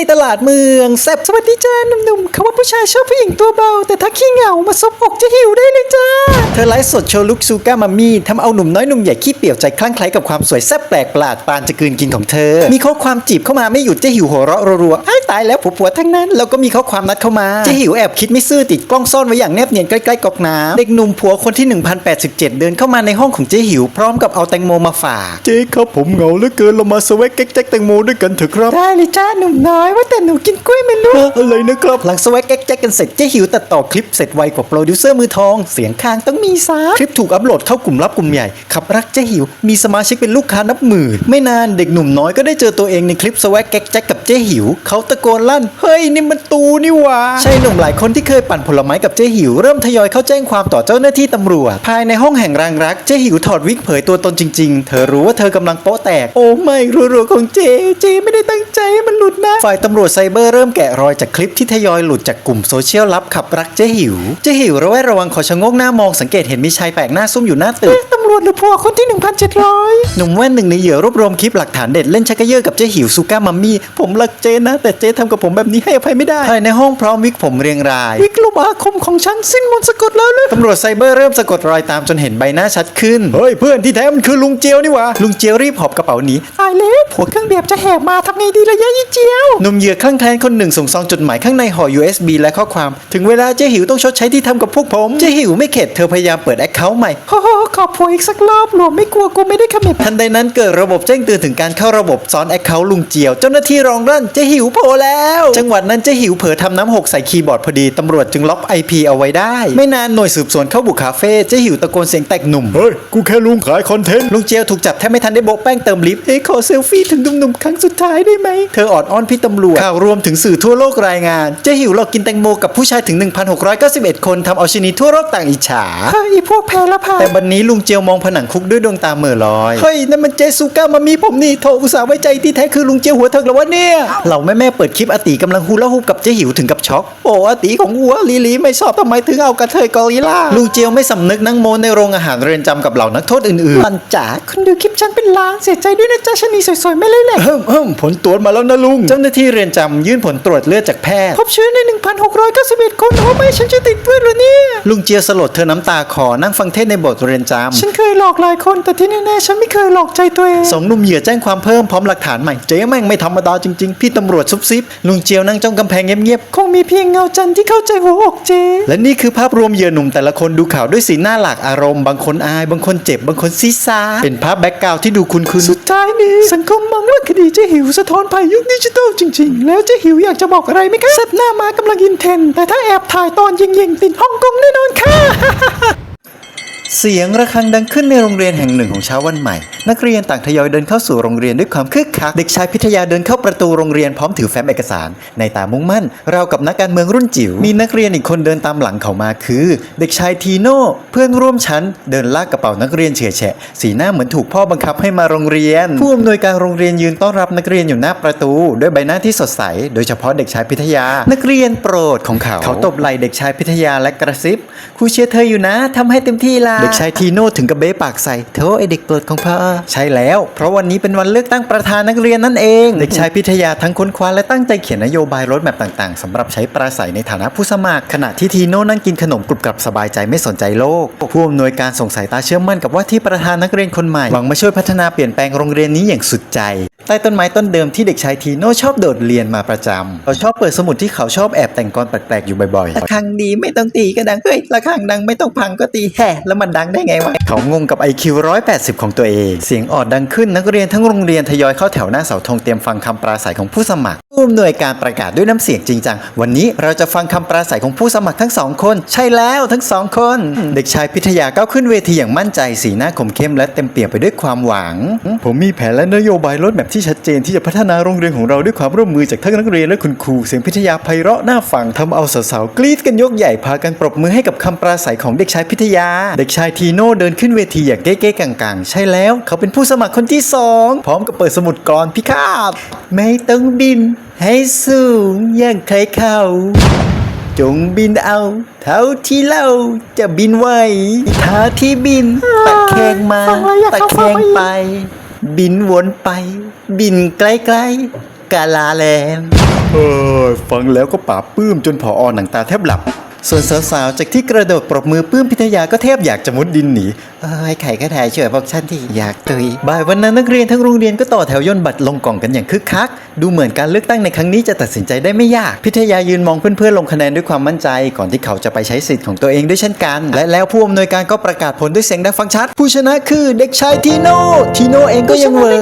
ในตลาดเมืองแซบสวัสดีจ้าหนุ่มๆเขาว่าผู้ชายชอบผู้หญิงตัวเบา แต่ถ้าขี้เหงามาซบอกจะหิวได้เลยจ้า เธอไลฟ์สดโชว์ลุคซูก้ามามี่ทำเอาหนุ่มน้อยหนุ่มใหญ่ขี้เปี่ยวใจคลั่งไคล้กับความสวยแซ่บแปลกประหลาดปานจะกลืนกินของเธอ มีข้อความจีบเข้ามาไม่หยุดเจะหิวหัวเราะรัวๆอ้ายตายแล้วผัวๆทั้งนั้นแล้วก็มีข้อความนัดเข้ามาเจะหิวแอบคิดไม่ซื่อติดกล้องซ่อนไว้อย่างแนบเนียนใกล้ๆก๊อกน้ำเด็กหนุ่มผัวคนที่ 1087 เดินเข้ามาในห้องของเจ๊หิวพร้อมกับเอาแตงโมมาฝากเจ๊ครับผมเหงาเหลือเกินเรามาสวกแก๊กแจ็คแตงโมด้วยกันเถอะครับได้เลยจ้าหนุ่มน้อยว่าแต่หนูกินกล้วยไหมลูกอะไรนะครับหลังสวักแก๊กแจ็คกันเสร็จเจ๊หิวตัดต่อคลิปเสร็จไวกว่าโปรดิวเซอร์มือทอง เสียงคางต้องมีซาคลิปถูกอัปโหลดเข้ากลุ่มลับกลุ่มใหญ่ขับรักเจ๊หิวมีสมาชิกเป็นลูกค้านับหมื่นไม่นานเด็กหนุ่มน้อยก็ได้เจอตัวเองในคลิปสวักแก๊กแจ็คกับเจ๊หิวเขาตะโกนลั่นเฮ้ยนี่มันตูนี่หว่าใช่หนุ่มหลายคนที่เคยปั่นผลไม้กับเจ๊หิว เริ่มทยอยเข้าแจ้งความต่อเจ้าหน้าที่ตำรวจภายในห้องแห่งรางรักเจ๊หิวถอดวิกเผยตัวตนจริง ๆ เธอรู้ว่าเธอกำลังโป๊ะแตก โอ้ไม่รัวๆของเจเจไม่ได้ตั้งใจให้มันหลุดนะฝ่ายตำรวจไซเบอร์เริ่มแกะรอยจากคลิปที่ทยอยหลุดจากกลุ่มโซเชียลลับขับรักเจ๊หิว เจ๊หิวระแวดระวังขอชะงกหน้ามองสังเกตเห็นมีชายแปลกหน้าซุ่มอยู่หน้าตึกตำรวจหรือผัวคนที่ 1,700 หนุ่มแว่นหนึ่งในเหยื่อรวบรวมคลิปหลักฐานเด็ดเล่นชักกระเยอะกับเจ๊หิวซูก้ามัมมี่ผมรักเจนะ แต่เจทำกับผมแบบนี้ให้อภัยไม่ได้ภายในห้องพร้อมวิกผมเรียงราย วิกลูกอาคมของฉันสิ้นมนต์สะกดแล้วเลยตำรวจไซเบอร์เริ่มสะกดรอยตามจนเห็นใบหน้าชัดขึ้นเฮ้ยเพื่อนที่แท้มันคือลุงเจียวนี่หว่าลุงเจียวรีบหอบกระเป๋าหนีตายแล้วผัวเครื่องแบบจะแหกมาทำไงดีละยะยี่เจียวหนุ่มเหยื่อข้างแคลนคนหนึ่งส่งซองจดหมายข้างในห่อ USB และข้อความ ถึงเวลาเจ๊หิวต้องชดใช้ที่ทำกับพวกผมเจ๊หิวไม่เข็ดเธอพยายามเปิดแอคเคาท์ใหม่โอ้ขอผัวอีกสักรอบหลวมไม่กลัวกูไม่ได้ขมิบทันใดนั้นเกิดระบบแจ้งเตือนถึงการเข้าระบบซ้อนแอคเคาท์ลุงเจียว เจ้าหน้าที่รองรั่นเจ๊หิวโผล่แล้ว จังหวัดนั้นเจ๊หิวเผลอทำน้ำหกใส่คีย์บอร์ดพอดีตำรวจจึงล็อก IP เอาไว้ได้ ไม่นานหน่วยสืบสวนเข้าบุกคาเฟ่เจ๊หิวตะโกนเสียงแตกหนุ่มเฮ้ยกูแค่ลุงขายคอนเทนต์ลุงเจียวถูกจับแทบไม่ทันได้โบกแป้งเติมลิฟต์เฮ้ยขอเซลฟี่ถึงหนุ่มๆครั้งสุดท้ายได้ไหมเธอออดอ้อนพี่ตำรวจข่าวรวมถึงสื่อทั่วโลกรายงานเจ๊หิวเรากินแตงโมกับผู้ชายถึง 1,691 คนทำเอาชนีทั่วโลกต่างอิจฉาเฮ้ยพวกแพ้ละพาแต่บันนี้ลุงเจียวมองผนังคุกด้วยดวงตาเหม่อลอย เฮ้ยนั่นมันเจสุก้ามามีผมนี่โทรอุตส่าห์ไว้ใจที่แท้คือลุงเจียวหัวเถิกแล้ววะเนี่ยเหล่าแม่ๆเปิดคลิปอาติกำลังฮูลาฮูปกับเจ๊หิวถึงกับช็อก โอ้อาติของหัวลีลีไม่ชอบทำไมถึงเอากระเทยกอริลล่าลุงเจียวไม่สำนึกนั่งโมในโรงอาหารเรือนจำกับเหล่านักโทษอื่นๆมันจ๋าคุณดูคลิปฉันเป็นล้านเสียใจด้วยนะจ๊ะชะนีสวยๆไม่เลยแหละเฮิมเฮิมผลตรวจมาแล้วนะลุง เจ้าหน้าที่เรือนจำยื่นผลตรวจเลือดจากแพทย์พบเชื้อใน 1,691คนโอ้ไม่ฉันจะติดด้วยเหรอเนี่ยลุงเจียวสลดเธอน้ำตาคอนั่งฟังเทศน์ในโบสถ์เรือนจำฉันเคยหลอกหลายคนแต่ที่แน่ๆฉันไม่เคยหลอกใจตัวเองสองหนุ่มเหยื่อแจ้งความเพิ่มพร้อมหลักฐานใหม่เจ๊แม่งไม่ธรรมดาจริงๆ พี่ตำรวจซุบซิบลุงเจียวนั่งจ้องกำแพงเงียบๆคงมีเพียงเงาจันทร์ที่เข้าใจหัวอกเจและนี่คือภาพรวมเหยื่อหนุ่มแต่ละคนดูข่าวด้วยสีหน้าหลากอารมณ์บางคนอายบางคนเจ็บบางคนซีซาเป็นภาพแบ็กกราวด์ที่ดูคุ้นๆสุดท้ายนี้สังคมมองว่าคดีเจ๊หิวสะท้อนภัยยุคดิจิทัลจริง ๆ แล้วเจ๊หิวอยากจะบอกอะไรไหมคะเซตหน้ามากำลังอินเทนแต่ถ้าแอบถ่ายตอนยิงๆติดฮ่องกงแน่นอนค่ะ เสียงระฆังดังขึ้นในโรงเรียนแห่งหนึ่งของเช้าวันใหม่ นักเรียนต่างทยอยเดินเข้าสู่โรงเรียนด้วยความคึกคัก เด็กชายพิทยาเดินเข้าประตูโรงเรียนพร้อมถือแฟ้มเอกสาร ในตามุ่งมั่นเรากับนักการเมืองรุ่นจิ๋ว มีนักเรียนอีกคนเดินตามหลังเขามาคือ เด็กชายทีโน่เพื่อนร่วมชั้น เดินลากกระเป๋านักเรียนเฉยแฉะสีหน้าเหมือนถูกพ่อบังคับให้มาโรงเรียน ผู้อำนวยการโรงเรียนยืนต้อนรับนักเรียนอยู่หน้าประตู ด้วยใบหน้าที่สดใส โดยเฉพาะเด็กชายพิทยา นักเรียนโปรดของเขา เขาตบไหล่เด็กชายพิทยาและกระซิบครูเชียร์เธออยู่นะทำให้เต็มที่ละเด็กชายทีโน่ถึงกับเบ้ปากใส่เธอไอเด็กโปรดของพ่อใช่แล้ว เพราะวันนี้เป็นวันเลือกตั้งประธานนักเรียนนั่นเอง เด็กชายพิทยาทั้งค้นคว้าและตั้งใจเขียนนโยบายรถแมพต่างๆสำหรับใช้ปราศัยในฐานะผู้สมัคร ขณะที่ทีโน่นั่งกินขนมกรุบกรับสบายใจไม่สนใจโลกผู้อำนวยการส่งสายตาเชื่อมั่นกับว่าที่ประธานนักเรียนคนใหม่หวังมาช่วยพัฒนาเปลี่ยนแปลงโรงเรียนนี้อย่างสุดใจ ใต้ต้นไม้ต้นเดิมที่เด็กชายทีโน่ชอบโดดเรียนมาประจำเขาชอบเปิดสมุดที่เขาชอบแอบแต่งกลแปลกๆอยู่บ่อยๆ ระฆังดีไม่ต้องตีก็ดัง เฮ้ย ระฆังดังไม่ต้องพังก็ตีแห่แล้วมันดังได้ไงวะ เขางงกับ IQ 180 ของตัวเอง เสียงออดดังขึ้นนักเรียนทั้งโรงเรียนทยอยเข้าแถวหน้าเสาธงเตรียมฟังคำปราศัยของผู้สมัคร ผู้อำนวยการประกาศด้วยน้ำเสียงจริงจัง วันนี้เราจะฟังคำปราศัยของผู้สมัครทั้งสองคน ใช่แล้วทั้งสองคน เด็กชายพิทยาก้าวขึ้นเวทีอย่างมั่นใจสีหน้าคมเข้มและเต็มเปี่ยมไปด้วยความหวัง ผมมีแผนและนโยบายรถแมพที่ชัดเจนที่จะพัฒนาโรงเรียนของเราด้วยความร่วมมือจากทั้งนักเรียนและคุณครูเสียงพิทยาไพเราะน่าฟังทำเอาสาวๆกรี๊ดกันยกใหญ่พากันปรบมือให้กับคำปราศัยของเด็กชายพิทยา เด็กชายทีโน่เดินขึ้นเวทีอย่างเก๊ๆกังๆ ใช่แล้ว เขาเป็นผู้สมัครคนที่สองพร้อมกับเปิดสมุดกรพิฆาตไม่ต้องบิน ให้สูงอย่างใครเขาจงบินเอา เท่าที่เราจะบินไหวท่าที่บินตะแคงมาฟังแล้วอยากตะเข้าแคฟังงอีกไป บินวนไป บินใกล้ๆกาลาแลนด์เออฟังแล้วก็ป่าปื้มจนผออหนังตาแทบหลับ ส่วนสาวๆ จากที่กระโดดปรบมือปื้มพิทยาก็แทบอยากจะมุดดินหนีเอ้ไข่ก็ถ่ายเฉยพวกฉันที่อยากตุยบ่ายวันนั้นนักเรียนทั้งโรงเรียนก็ต่อแถวย่นบัตรลงกล่องกันอย่างคึกคัก ดูเหมือนการเลือกตั้งในครั้งนี้จะตัดสินใจได้ไม่ยาก พิทยายืนมองเพื่อนๆลงคะแนนด้วยความมั่นใจ ก่อนที่เขาจะไปใช้สิทธิ์ของตัวเองด้วยเช่นกัน และแล้วผู้อำนวยการก็ประกาศผลด้วยเสียงดังฟังชัด ผู้ชนะคือเด็กชายทีโน่ทีโน่เองก็ยังเหวอ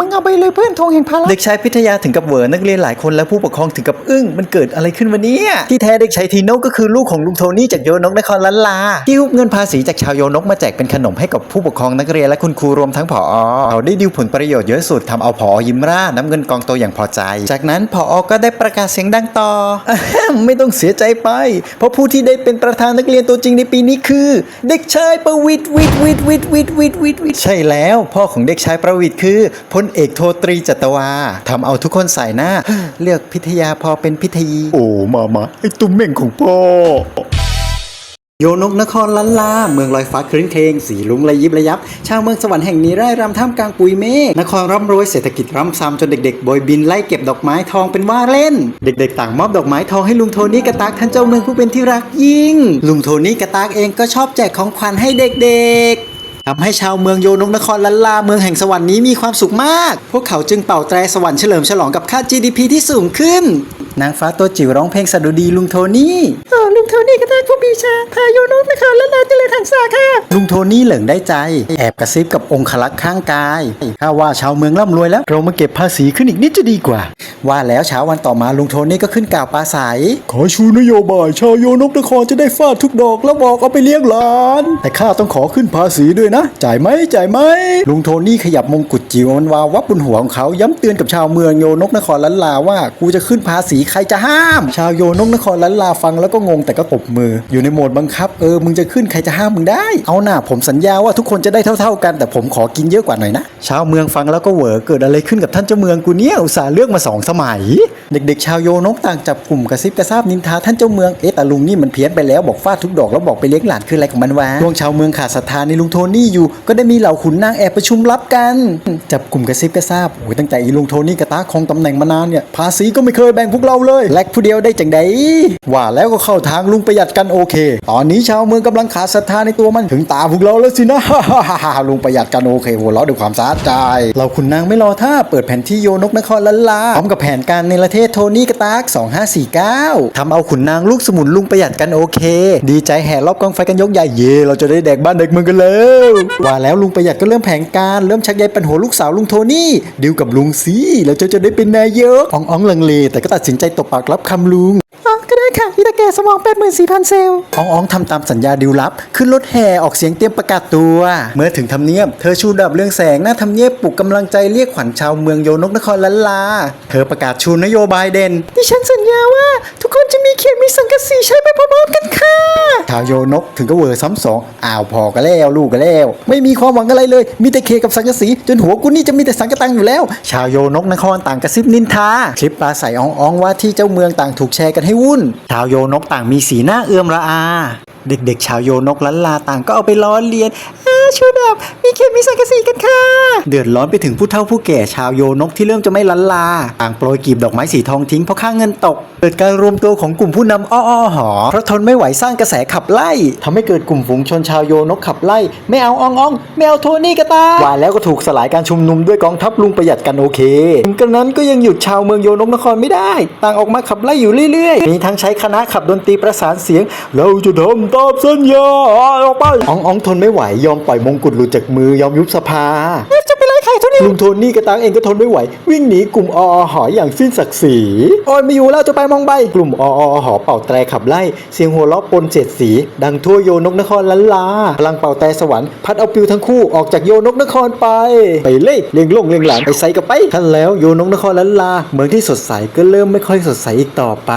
มึงเอาไปเลยเพื่อนทงแห่งพลังเด็กชายพิทยาถึงกับเหวอนักเรียนหลายคนและผู้ปกครองถึงกับอึ้งมันเกิดอะไรขึ้นวันนี้ที่แท้เด็กชายทีโน่ก็คือลูกของลุงโทนี่จากโยนกนครลันลาที่ฮุบเงินภาษีจากชาวโยนกมาแจกเป็นขนมให้กับผู้ปกครองนักเรียนและคุณครูรวมทั้งผอเขาได้ดิวผลประโยชน์เยอะสุดทำเอาผอยิ้มร่าน้ำเงินกองโตอย่างพอใจ จากนั้นผอก็ได้ประกาศเสียงดังต่อ ไม่ต้องเสียใจไป เพราะผู้ที่ได้เป็นประธานนักเรียนตัวจริงในปีนี้คือ เด็กชายประวิทย์วิทย์วิทย์วิทย์วิทย์วิทย์วิทย์วิทย์ใช่แล้วพ่อของเด็กชายประวิทย์คือพลเอกโทตรีจัตวาทำเอาทุกคนใส่หน้า เลือกพิทยาพอเป็นพิทยีโอ้มามาไอ้ตุ้มเม่งของพ่อโยนกนครลันลา เมืองลอยฟ้าคลื้นเคงสีลุงระยิบระยับ ชาวเมืองสวรรค์แห่งนี้ไร่รำท่ามกลางปุยเมฆนครร่ำรวยเศรษฐกิจร่ำซ้ำจนเด็กๆโบยบินไล่เก็บดอกไม้ทองเป็นว่าเล่น เด็กๆ ต่างมอบดอกไม้ทองให้ลุงโทนี่กระตากท่านเจ้าเมืองผู้เป็นที่รักยิ่ง ลุงโทนี่กระตากเองก็ชอบแจกของขวัญให้เด็กๆทำให้ชาวเมืองโยนกนครลันลาเมืองแห่งสวรรค์นี้มีความสุขมาก พวกเขาจึงเป่าแตรสวรรค์เฉลิมฉลองกับค่า GDP ที่สูงขึ้น นางฟ้าตัวจิ๋วร้องเพลงสดุดีลุงโทนี่เออลุงโทนี่ก็ได้ผู้บีชา พายุนุนะคะแล้วนาจะเลยทันสาค่ะ ลุงโทนี่เหลิงได้ใจ แอบกระซิบกับองคลักษ์ข้างกายถ้าว่าชาวเมืองร่ำรวยแล้ว เรามาเก็บภาษีขึ้นอีกนิดจะดีกว่า ว่าแล้วเช้าวันต่อมาลุงโทนี่ก็ขึ้นกล่าวปราศัย ขอชูนโยบาย ชาวโยนกนครจะได้ฟาดทุกดอกแล้วบอกเอาไปเลี้ยงหลาน แต่ข้าต้องขอขึ้นภาษีด้วยนะ จ่ายไหมจ่ายไหมลุงโทนี่ขยับมงกุฎจิ๋วมันวาววับบนหัวของเขาย้ำเตือนกับชาวเมืองโยนกนครลันลาว่ากูจะขึ้นภาษีใครจะห้าม ชาวโยนกนครลันลาฟังแล้วก็งงแต่ก็ตบมือ อยู่ในโหมดบังคับ เออ มึงจะขึ้นใครจะห้ามมึงได้ เอาหน่าผมสัญญาว่าทุกคนจะได้เท่า ๆกันแต่ผมขอกินเยอะกว่าหน่อยนะ ชาวเมืองฟังแล้วก็เหวอเกิดอะไรขึ้นกับท่านเจ้าเมืองกูเนี่ยอุตส่าห์เลือกมาสองสมัย เด็กๆ ชาวโยนกต่างจับกลุ่มกระซิบกระซาบนินทาท่านเจ้าเมืองเอ๊ะแต่ลุงนี่มันเพี้ยนไปแล้วบอกฟาดทุกดอกแล้วบอกไปเลี้ยงหลานคืออะไรของมันวะช่วงชาวเมืองขาดศรัทธาในลุงโทนี่อยู่ก็ได้มีเหล่าขุนนางแอบประชุมลับกัน จับกลุ่มกระซิบกระซาบโอ้ยตั้งแต่อีลุงโทนี่กระตาครองตำแหน่งมานานเนี่ยภาษีก็ไม่เคยแบ่งพวกเราเลย แลกผู้เดียวได้จังใดว่าแล้วก็เข้าทางลุงประหยัดกันโอเค ตอนนี้ชาวเมืองกำลังขาดศรัทธาในตัวมันถึงตาพวกเราแล้วสินะลุงประหยัดกันโอเคหัวเราะด้วยความสะใจ เราขุนนางไม่รอท่าเปิดแผนที่โยนกนครลันลาพร้อมกับแผนการในประเทศโทนี่กระตาก 2549ทำเอาขุนนางลูกสมุนลุงประหยัดกันโอเค ดีใจแห่รอบกองไฟกันยกใหญ่เย่เราจะได้แดกบ้านเด็กเมืองกันแล้วว่าแล้วลุงประหยัดก็เริ่มแผนการเริ่มชักใยปันหัวลูกสาวลุงโทนี่ดิวกับลุงสิแล้วจะจะได้เป็นนายกอ่องอ่องลังเลแต่ก็ตัดสินใจตบปากรับคำลุง อ๋อ ก็ได้ค่ะอีตาแก่สมอง 84,000 เซลล์อองอองทำตามสัญญาดิวลับ ขึ้นรถแห่ออกเสียงเตรียมประกาศตัว เมื่อถึงทำเนียบ เธอชูดับเรื่องแสงหน้าทำเนียบปลุกกำลังใจเรียกขวัญชาวเมืองโยนกนครลันลา เธอประกาศชูนโยบายเด่น ดิฉันสัญญาว่าทุกคนจะมี เขียนมีสังกะสีใช้ไปพร้อมๆกันค่ะชาวโยนกถึงก็เวอร์ซ้ำสองอ้าวพอกันแล้วลูกกันแล้ว ไม่มีความหวังอะไรเลย มีแต่เคกับสังกะสี จนหัวกูนี่จะมีแต่สังกะตังอยู่แล้ว ชาวโยนกนครต่างกระซิบนินทาคลิปปลาใสอองอว่าที่เจ้าเมืองต่างถูกแชร์กันให้วุ่น ชาวโยนกต่างมีสีหน้าเอื้อมระอา เด็กๆ ชาวโยนกลันลาต่างก็เอาไปล้อเลียนอ่า ชูดับมีเขียนมีสังกะสีกันค่ะ เดือดร้อนไปถึงผู้เฒ่าผู้แก่ชาวโยนกที่เริ่มจะไม่ลันลาต่างโปรยกีบดอกไม้สีทองทิ้งเพราะค่าเงินตก เกิดการรวมตัวของกลุ่มผู้นำอ้ออ้อหอเพราะทนไม่ไหวสร้างกระแสขับไล่ทำให้เกิดกลุ่มฝูงชนชาวโยนกขับไล่ ไม่เอาอองอองไม่เอาโทนี่กระตาว่าแล้วก็ถูกสลายการชุมนุมด้วยกองทัพลุงประหยัดกันโอเคถึงกระนั้นก็ยังหยุดชาวเมืองโยนกนครไม่ได้ ต่างออกมาขับไล่อยู่เรื่อยๆมีทั้งใช้คณะขับดนตรีประสานเสียง เราจะทำตามสัญญาออกไปอองอองทนไม่ไหว ยอมปล่อยมงกุฎหลุดจากมือยอมยุบสภาจะไปไล่ไข่ทุนี่ลุงโทนี่กระตังเองก็ทนไม่ไหว วิ่งหนีกลุ่มออหออย่างสิ้นศักดิ์ศรีโอ้ยไม่อยู่แล้วจะไปมองใบ กลุ่มออหอเป่าแตรขับไล่ เสียงหัวเราะปนเจ็ดสี ดังทั่วโยนกนครลันลาพลังเป่าแตรสวรรค์พัดเอาปิวทั้งคู่ออกจากโยนกนครไป ไปเล่เลียงลงเลียงหลานไปใส่กับไปท่านแล้วโยนกนครลันลาเมืองที่สดใสก็เริ่มไม่ค่อยสดใสอีกต่อไป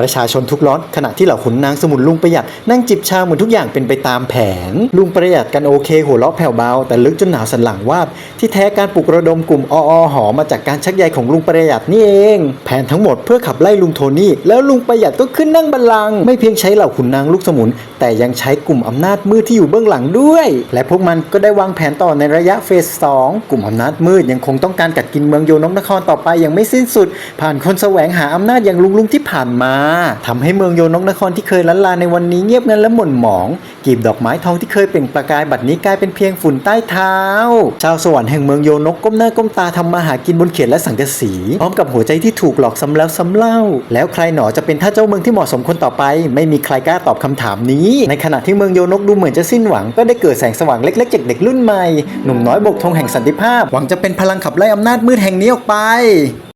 ประชาชนทุกร้อนขณะที่เหล่าขุนนางสมุนลุงประหยัดนั่งจิบชาเหมือนทุกอย่างเป็นไปตามแผน ลุงประหยัดกันโอเคหัวเราะแผ่วเบา แต่ลึกจนหนาวสันหลังวาบที่แท้การปลุกระดมกลุ่มออหอมาจากการชักใยของลุงประหยัดนี่เอง แผนทั้งหมดเพื่อขับไล่ลุงโทนี่แล้วลุงประหยัดก็ขึ้นนั่งบัลลังก์ไม่เพียงใช้เหล่าขุนนางลูกสมุน แต่ยังใช้กลุ่มอำนาจมืดที่อยู่เบื้องหลังด้วย และพวกมันก็ได้วางแผนต่อในระยะเฟสสองกลุ่มอำนาจมืดยังคงต้องการกัดกินเมืองโยนกนครต่อไปอย่างไม่สิ้นสุด ผ่านคนแสวงหาอำนาจอย่างลุงลุงที่ผ่านมาทำให้เมืองโยนกนครที่เคยล้านลาในวันนี้เงียบงันและหม่นหมองกีบดอกไม้ทองที่เคยเปล่งประกายบัดนี้กลายเป็นเพียงฝุ่นใต้เท้า ชาวสวรรค์แห่งเมืองโยนกก้มหน้าก้มตาทำมาหากินบนเขียนและสังกะสีพร้อมกับหัวใจที่ถูกหลอกซ้ำแล้วซ้ำเล่า แล้วใครหนอจะเป็นท่าเจ้าเมืองที่เหมาะสมคนต่อไป ไม่มีใครกล้าตอบคำถามนี้ ในขณะที่เมืองโยนกดูเหมือนจะสิ้นหวัง ก็ได้เกิดแสงสว่างเล็กๆจากเด็กรุ่นใหม่หนุ่มน้อยโบกธงแห่งสันติภาพ หวังจะเป็นพลังขับไล่อำนาจมืดแห่งนี้ออกไป